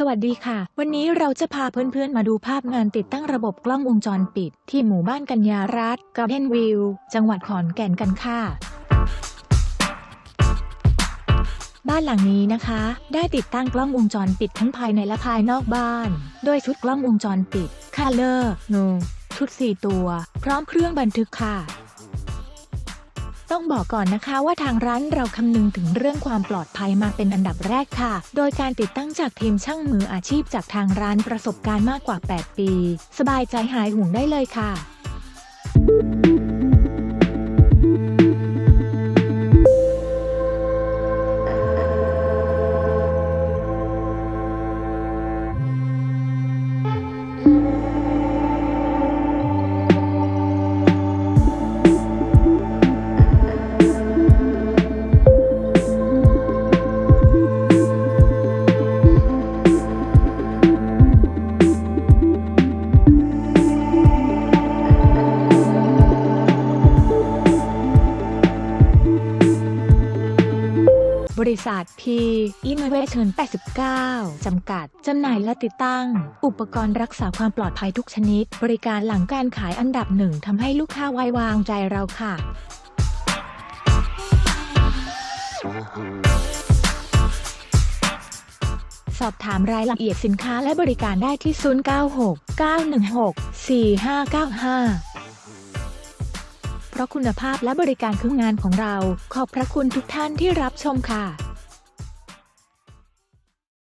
สวัสดีค่ะ วันนี้เราจะพาเพื่อนๆ มาดูภาพงานติดตั้งระบบกล้องวงจรปิด ที่หมู่บ้านกัญญารัตน์กาเดนวิว จังหวัดขอนแก่นกันค่ะ บ้านหลังนี้นะคะ ได้ติดตั้งกล้องวงจรปิดทั้งภายในและภายนอกบ้าน โดยชุดกล้องวงจรปิด Color No ชุด 4 ตัว พร้อมเครื่องบันทึกค่ะ ต้องบอกก่อนนะคะว่าทางร้านเราคำนึงถึงเรื่องความปลอดภัยมาเป็นอันดับแรกค่ะ โดยการติดตั้งจากทีมช่างมืออาชีพจากทางร้านประสบการณ์มากกว่า 8 ปี สบายใจหายห่วงได้เลยค่ะ บริษัท P Innovation 89 จำกัด จำหน่ายและติดตั้ง อุปกรณ์รักษาความปลอดภัยทุกชนิด บริการหลังการขายอันดับหนึ่งทำให้ลูกค้าไว้วางใจเราค่ะ สอบถามรายละเอียดสินค้าและบริการได้ที่ 096 916 4595 เพราะคุณภาพและบริการคืองานของเรา ขอบพระคุณทุกท่านที่รับชมค่ะ